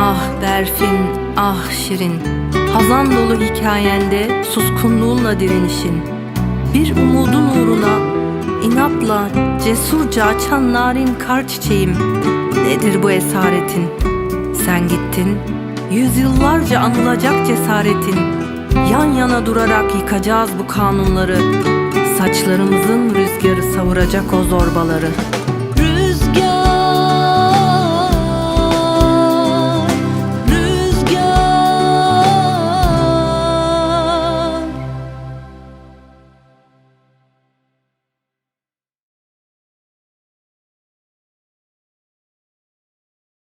Ah Berfin, ah Şirin. Hazan dolu hikayende suskunluğunla direnişin. Bir umudun uğruna inatla cesurca açan narin kar çiçeğim. Nedir bu esaretin? Sen gittin, yüzyıllarca anılacak cesaretin. Yan yana durarak yıkacağız bu kanunları. Saçlarımızın rüzgarı savuracak o zorbaları.